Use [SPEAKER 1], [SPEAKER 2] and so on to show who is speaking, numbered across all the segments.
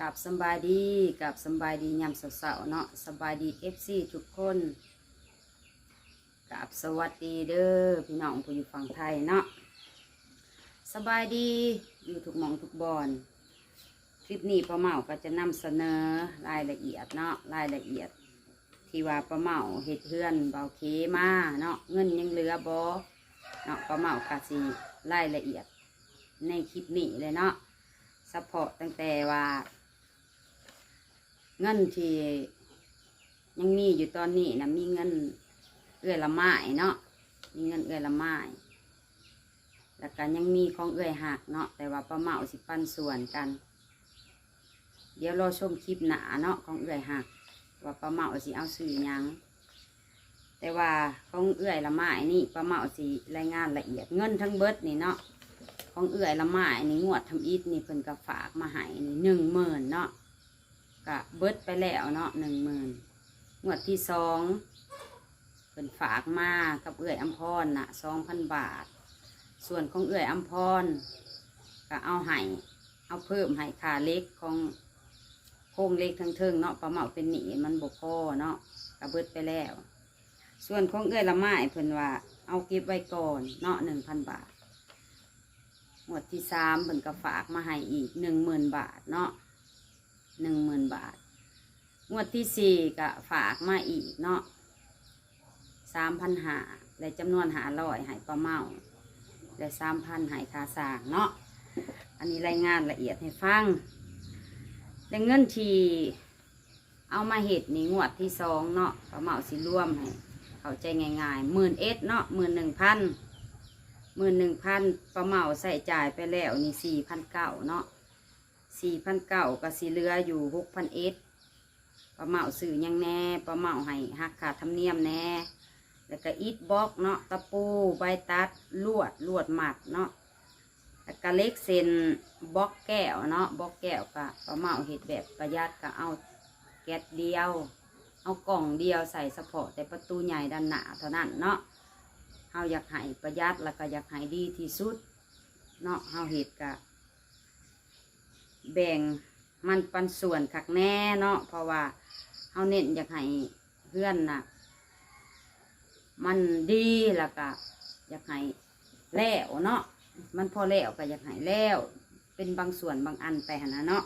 [SPEAKER 1] กับสบายดีกับสบายดียามเสาๆเนาะสบายดีเอฟซีทุกคนกับสวัสดีเด้อพี่น้องผู้อยู่ฝั่งไทยเนาะสบายดีอยู่ทุกหมองทุกบอนคลิปนี้ป้าเมาก็จะนำเสนอรายละเอียดเนาะรายละเอียด ที่ว่าป้าเมาเฮ็ดเฮือนเบาเคมาเนาะเงินยังเหลือบ่เนาะป้าเมากะสิรายละเอียดในคลิปนี้เลยเนาะสปอร์ตตั้งแต่ว่า เงินที่ยังมีอยู่ตอนนี้นะมีเงินเอื้อละไม้เนาะมีเงินเอื้อละไม้แล้วก็ยังมีของเอื้อยหักเนาะแต่ว่าป้าเมาสิปันส่วนกัน เดี๋ยวรอชมคลิปหนาเนาะของเอื้อยหักว่าป้าเมาสิเอาสื่อยังแต่ว่าของเอื้อยละไม้นี่ป้าเมาสิรายงานละเอียดเงินทั้งเบิดนี่เนาะของเอื้อยละไม้นี่งวดทำอิฐนี่เพิ่นก็ฝากมาให้นี่หนึ่งหมื่นเนาะ ก็เบิดไปแล้วเนาะหนึ่งหมื่นงวดที่สองเป็นฝากมากับเอื้อยอัมพรน่ะสองพันบาท ส่วนของเอื้อยอัมพรก็เอาให้เอาเพิ่มให้ค่าเล็กของโครงเล็กทั้งเทิงเนาะประเมาเป็นหนีมันบกพอเนาะก็เบิดไปแล้ว ส่วนของเอื้อยละไม้เพิ่นว่า เอาเก็บไว้ก่อนเนาะหนึ่งพันบาทงวดที่สามเพิ่นก็ฝากมาให้อีกหนึ่งหมื่นบาทเนาะหนึ่งหมื่น บาท งวดที่สี่ก็ฝากมาอีกเนาะสามพันหาและจำนวนหาร้อยหายปลาเมาและสามพันหายคาสางเนาะ อันนี้รายงานละเอียดให้ฟังและเงินทีเอามาเห็ดนี่งวดที่สองเนาะปลาเมาสิร่วมให้เข้าใจง่ายๆหมื่นเอ็ดเนาะหมื่นหนึ่งพันหมื่นหนึ่งพันปลาเมาใส่จ่ายไปแล้วนี่สี่พันเก้าเนาะ สี่พันเก้าก็สีเหลืออยู่หกพันเอ็ดปลาเหมาสื่อยังแน่ปลาเหมาให้หักขาดธรรมเนียมแน่ แล้วก็อิฐบล็อกเนาะตะปูใบตัดลวดลวดหมัดเนาะแล้วก็เล็กเซนบล็อกแก้วเนาะบล็อกแก้วก็ปลาเหมาเห็ดแบบประหยัดก็เอาแก๊สเดียว เอากล่องเดียวใส่เฉพาะแต่ประตูใหญ่ด้านหน้าเท่านั้นเนาะเฮาอยากให้ประหยัดแล้วก็อยากให้ดีที่สุดเนาะเฮาเห็ดกะ แบ่งมันปันส่วนคักแน่เนาะเพราะว่าเฮาเน้นอยากให้เพื่อนน่ะ มันดีแล้วก็อยากให้แล้วเนาะมันพอแล้วก็อยากให้แล้วเป็นบางส่วนบางอันไปหนะเนาะ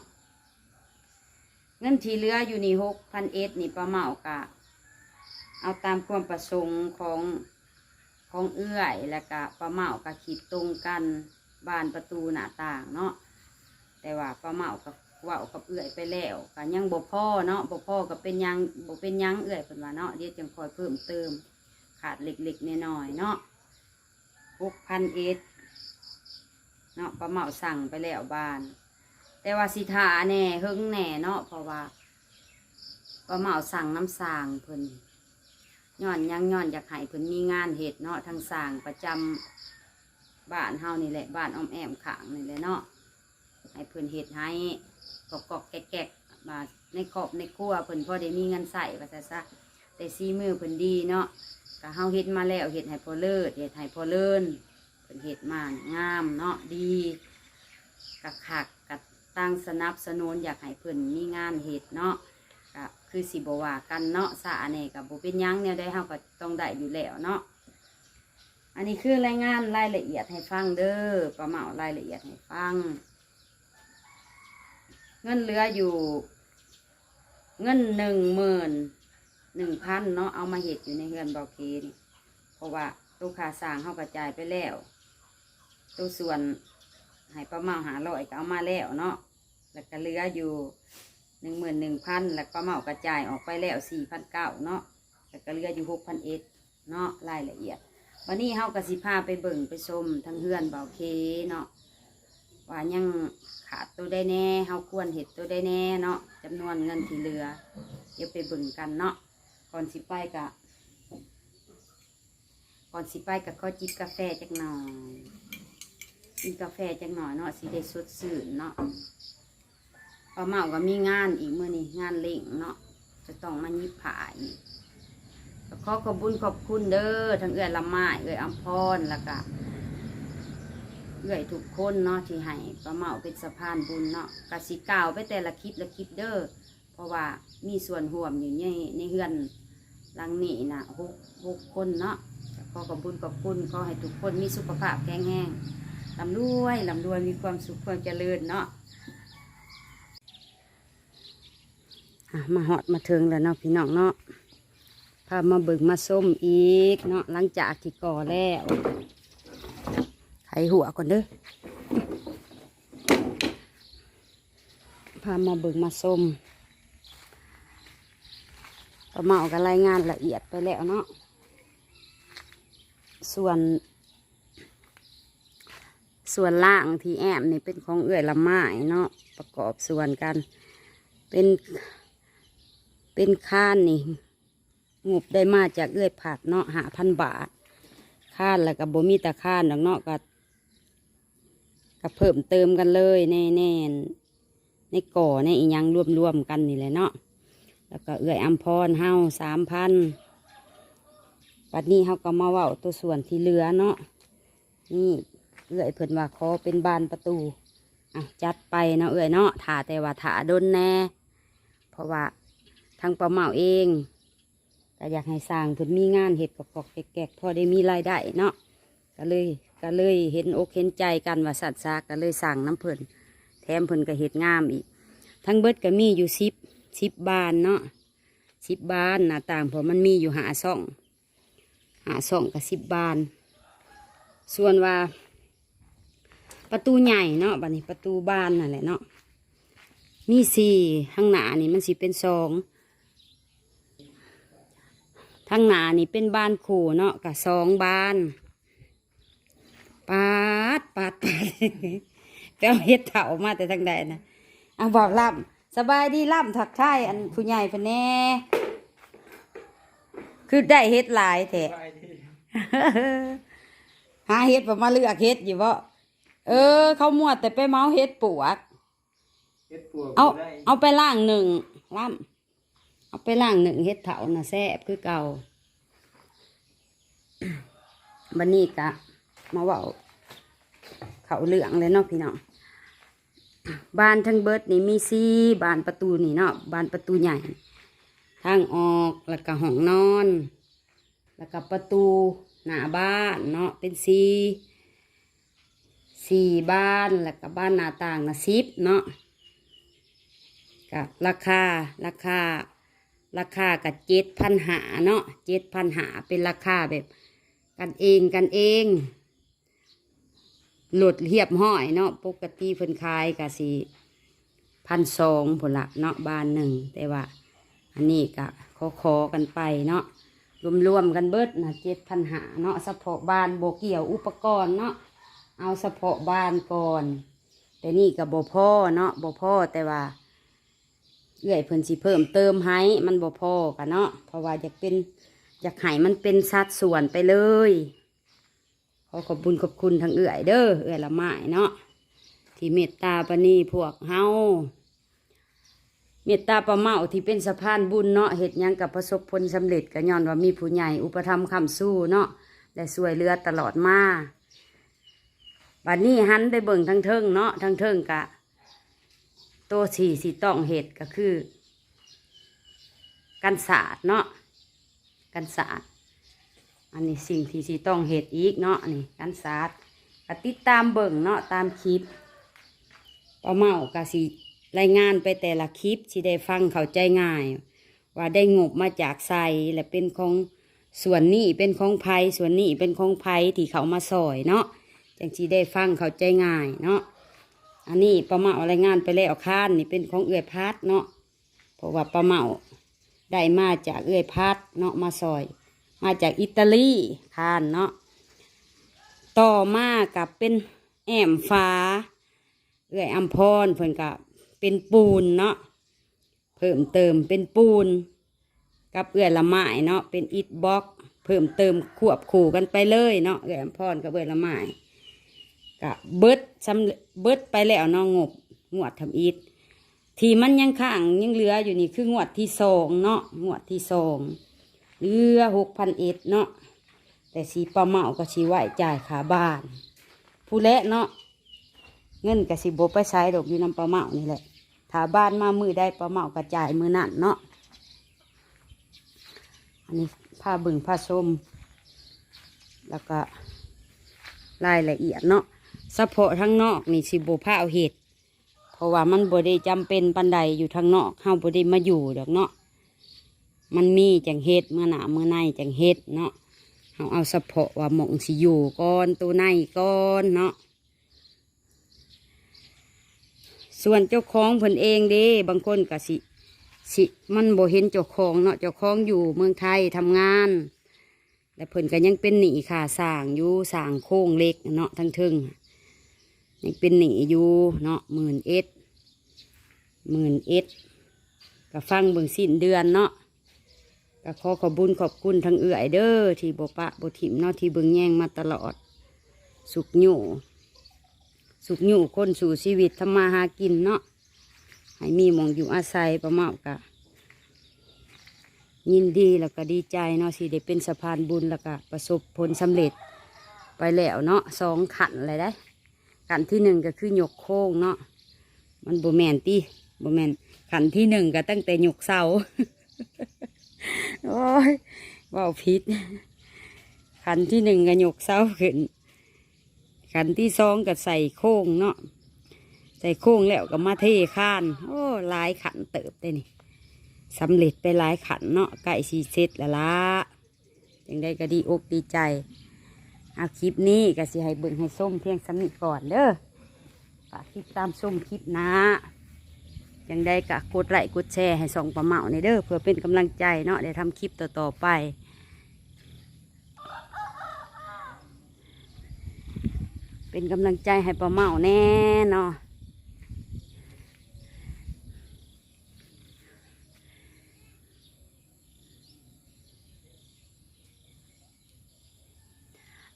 [SPEAKER 1] เงินที่เหลืออยู่นี่หกพันเอ็ดนี่ประเมากะเอาตามความประสงค์ของของเอื้อยแล้วก็ประเมากะขีดตรงกันบานประตูหน้าต่างเนาะ แต่ว่าป้าเมากับว่ากับเอื่อยไปแล้วก็ยังบ่พ่อเนาะบ่พ่อก็เป็นยังบ่เป็นยังเอื่อยเพิ่นว่าเนาะเดี๋ยวจังคอยเพิ่มเติม ขาดเล็กๆน้อยๆเนาะหกพันเอ็ดเนาะป้าเมาสั่งไปแล้วบาน แต่ว่าสิทาแน่เฮิงแน่เนาะเพราะว่าป้าเมาสั่งน้ำสางเพิ่นย้อนยังย้อนอยากให้เพิ่นมีงานเห็ดเนาะทางสางประจำบ้านเฮานี่แหละบ้านอ้อมแอมขางนี่แหละเนาะ ให้เพิ่นเฮ็ดให้กอกกอกๆแกกๆมาในครอบในครัวเพิ่นพอได้มีเงินใส่ว่าซะซะแต่ซีมือเพิ่นดีเนาะก็เฮาเฮ็ดมาแล้วเฮ็ดให้พอเลิศเฮ็ดให้พอเลินเพิ่นเฮ็ดมางามเนาะดีกะคักกะตั้งสนับสนุนอยากให้เพิ่นมีงานเฮ็ดเนาะก็คือสิบว่ากันเนาะสาแหน่ก็บ่เป็นยังแนวใดเฮาก็ต้องได้อยู่แล้วเนาะอันนี้คือรายงานรายละเอียดให้ฟังเด้อประเมารายละเอียดให้ฟัง เงินเหลืออยู่ เงินหนึ่งหมื่นหนึ่งพันเนาะเอามาเห็ดอยู่ในเงินเบาเคนเพราะว่าตู้ค่าสร้างเขากระจายไปแล้วตู้ส่วนให้ประมาหาร้อยก็เอามาแล้วเนาะแล้วก็เหลืออยู่หนึ่งหมื่นหนึ่งพันแล้วก็เมากระจายออกไปแล้วสี่พันเก้าเนาะแล้วก็เหลืออยู่หกพันเอ็ดเนาะรายละเอียด วันนี้เฮากระสิพาไปเบิ่งไปชมทั้งเฮือนเบาเคเนาะว่ายัง ขาดตัวได้แน่เฮาควรเห็ดตัวได้แน่เนาะจำนวนเงินที่เหลือ เดี๋ยวไปบิ่งกันเนาะก่อนสิไปกะก่อนสิไปกะขอจิบกาแฟจักหน่อยกินกาแฟจักหน่อยเนาะสิได้สดชื่นเนาะป้าเมาก็มีงานอีกเมื้อนี้งานเล่งเนาะจะต้องมายิบผาอีกขอขอบคุญขอบคุณเด้อทั้งเอื้อละไม้เอื้ออัมพรแล้วก็ เอื้อยทุกคนเนาะที่ให้ป้าเมาเป็นสะพานบุญเนาะกสิกล่าวไปแต่ละคลิปละคลิปเด้อเพราะว่ามีส่วนร่วมอยู่ในในเฮือนหลังนี้นะหกหกคนเนาะขอขอบคุญขอบคุณขอให้ทุกคนมีสุขภาพแข็งแรงลำรวยลำรวยมีความสุขความเจริญเนาะมาหอดมาถึงแล้วเนาะพี่น้องเนาะพามาเบิกมาส้มอีกเนาะหลังจากที่ก่อแล้ว ไถหัวก่อนเด้อพามาเบิกมาส้มประเมากันรายงานละเอียดไปแล้วเนาะ ส่วน ส่วนล่างที่แอมนี่เป็นของเอื้อยละไม้เนาะ ประกอบส่วนกัน เป็น เป็นข้านนี่งบได้มาจากเอื้อยผัดเนาะหาพันบาทข้านแล้วก็บ่มีแต่ข้านดอกเนาะก็ ก็เพิ่มเติมกันเลยแน่แน่ในก่อในอียังรวมรวมๆกันนี่แหละเนาะแล้วก็เอื้อยอัมพรเฮาสามพันปัดนี้เฮาก็มาว้าตัวส่วนที่เหลือเนาะนี่เอื้อยเพิ่นว่าขอเป็นบานประตูอะจัดไปเนาะเอื้อยเนาะถาแต่ว่าถาดนแน่ เพราะว่าทางประเมาเองก็อยากให้สร้างเพิ่นมีงานเห็ดกอกแกกๆพอได้มีรายได้เนาะก็เลย ก็เลยเห็นอกเห็นใจกันว่าสัตว์ซาก็เลยสั่งน้ำเพิ่นแถมเพิ่นก็เห็ดงามอีก ทั้งเบิดก็มีอยู่สิบสิบบานเนาะสิบบานหน้าต่างเพราะมันมีอยู่หาซ่องหาซ่องกับสิบบาน ส่วนว่า ประตูใหญ่เนาะบัดนี้ประตูบานนั่นแหละเนาะมีสี่ข้างหน้านี่มันสิเป็นสองทางหน้านี่เป็นบ้านขู่เนาะกับสองบ้าน ดปาดปาดแต่เอาเฮ็ดเถามาแต่ทางใดนะอะบอกล่ำสบายดีล่ำถักทายอันผู้ใหญ่เพิ่นแน่คือได้เฮ็ดหลายแท้หาเฮ็ดประมาเลือกเฮ็ดอยู่บ่เออ เขามวดแต่ไปเมาเฮ็ดปวก
[SPEAKER 2] เฮ็ดปวก
[SPEAKER 1] เอา
[SPEAKER 2] ได้
[SPEAKER 1] เอาไปล่างหนึ่งล่ำเอาไปล่างหนึ่งเฮ็ดเถาน่ะแซ่บคือเก่าบันนี้กะมาเว่า เขาเหลืองเลยเนาะพี่น้องบานทั้งเบิดนี่มีซีบานประตูนี่เนาะบานประตูใหญ่ ทางออกแล้วก็ห้องนอน แล้วก็ประตูหน้าบ้านเนาะเป็นสีสี่บ้านแล้วก็บ้านหน้าต่างนะสิบเนาะกับราคาราคา ราคากับเจ็ดพันหาเนาะเจ็ดพันหาเป็นราคาแบบ กันเองกันเอง หลดเรียบห้อยเนาะปกติเพิ่นขายกะสีพันสองผลละเนาะบานหนึ่งแต่ว่า อันนี้กะขอขอกันไปเนาะรวมๆกันเบิดนะเจ็ดพันหาเนาะเฉพาะบานโบเกี่ยวอุปกรณ์เนาะเอาเฉพาะบานก่อน แต่นี่กับโบพ่อเนาะโบพ่อแต่ว่าเอื้อยเพิ่นสิเพิ่มเติมให้มันบ่พอกันเนาะเพราะว่าอยากเป็นอยากให้มันเป็นสัดส่วนไปเลย ขอขอบคุญขอบคุณทางเอื้อยเด้อเอื้อยละไม้เนาะที่เมตตาปณีพวกเฮาเมตตาประเมาที่เป็นสะพานบุญเนาะเหตุยังกับประสบผลสำเร็จก็ย้อนว่ามีผู้ใหญ่อุปถัมภ์คำสู้เนาะและช่วยเหลือตลอดมาบัดนี้หันไปเบิ่งทางเทิงเนาะทางเทิงกะตัวสี่สีต้องเห็ดก็คือ กันศาสตร์เนาะกันศาสตร์ อันนี้สิ่งที่สีต้องเห็ดอีกเนาะนี่กันศาสตร์ก็ติดตามเบิ่งเนาะตามคลิปป้าเมากะสีรายงานไปแต่ละคลิปที่ได้ฟังเข้าใจง่าย ว่าได้งบมาจากใสและเป็นของส่วนนี้เป็นของไผ่ส่วนนี้เป็นของไผ่ที่เขามาซอยเนาะจังสีได้ฟังเข้าใจง่ายเนาะอันนี้ปลาเมาะรายงานไปแล้วค้านนี่เป็นของเอื้อยพัดเนาะเพราะว่าปลาเมาได้มาจากเอื้อยพัดเนาะมาซอย มาจากอิตาลีคานเนาะต่อมากับเป็นแอมฟ้าเอื้อยอัมพรเพิ่นกับเป็นปูนเนาะเพิ่มเติมเป็นปูน กับเอื้อยละไม้เนาะเป็นอิฐบล็อก เพิ่มเติมควบคู่กันไปเลยเนาะเอื้อยอัมพรกับเอื้อยละไม้กะเบิดสำเบิดไปแล้วเนาะงบงวดทำอิฐที่มันยังข้างยังเหลืออยู่นี่คืองวดที่สองเนาะงวดที่สอง เหลือหกพันเอ็ดเนาะแต่สีปลาเมาก็สีไหวจ่ายขาบ้าน ผู้เละเนาะเงินกสิบไปใช้ดอกอยู่นำปลาเมานี่แหละถ้าบ้านมามือได้ปลาเมากระจายมือนั่นเนาะอันนี้ผ้าบึงผ้าส้มแล้วก็รายละเอียดเนาะเฉพาะทั้งนอกนี่สิบผ้าเอาเห็ดเพราะว่ามันบ่ได้จำเป็นปันใดอยู่ทางนอกเฮาบ่ได้มาอยู่ดอกเนาะ มันมีจังเฮ็ดเมื่อหนาเมื่อในจังเฮ็ดเนาะเอาเอาเพาะว่าหมองสิอยู่ก่อนตัวในก่อนเนาะส่วนเจ้าของเพิ่นเองเด้บางคนก็สิ สิมันบ่เห็นเจ้าของเนาะเจ้าของอยู่เมืองไทยทำงาน แต่เพิ่นก็ยังเป็นหนี้ค่าสร้างอยู่สร้างโค้งเล็กเนาะทั้งทึงยังเป็นหนี้อยู่เนาะหมื่นเอ็ดหมื่นเอ็ดก็ฟังเบิ่งสิ้นเดือนเนาะ ก็ขอขอบุญขอบคุณทั้งเอื่อยเด้อที่บปะบถิมเนาะที่เบิงแย่งมาตลอด สุขอยู่สุขอยู่คนสู่ชีวิตทำมาหากินเนาะให้มีมองอยู่อาศัยประมาณกะยินดีแล้วก็ดีใจเนาะที่ได้เป็นสะพานบุญแล้วก็ประสบผลสำเร็จไปแล้วเนาะสองขันเลยได้ขันที่หนึ่งก็คือหยกโค้งเนาะมันโบแมนตีโบแมนขันที่หนึ่งก็ตั้งแต่หยกเสา โอ้ยเว่าผิดขันที่หนึ่งก็ยกเสาขึ้น ขันที่สองก็ใส่โค้งเนาะใส่โค้งแล้วก็มาเทข้าน โอ้ลายขันเติบได้นี่สำเร็จไปลายขันเนาะไก่สีเสร็จแล้วละยังได้ก็ดีอกดีใจเอาคลิปนี้ก็สิให้เบิ่งให้ส้มเพียงสำนิก่อนเด้อฝากติดตามส้มคลิปนะ ยังได้กะกดไลค์กดแชร์ให้ส่องประเมาในเด้อเพื่อเป็นกำลังใจเนาะได้ทำคลิปต่อๆไปเป็นกำลังใจให้ประเมาแน่เนาะ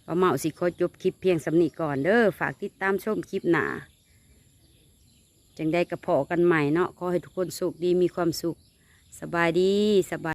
[SPEAKER 1] ประเมาสิขอจบคลิปเพียงสำนีก่อนเด้อ ฝากติดตามชมคลิปหนา จังได้กระเพาะกันใหม่เนาะขอให้ทุกคนสุขดีมีความสุข สบายดีสบาย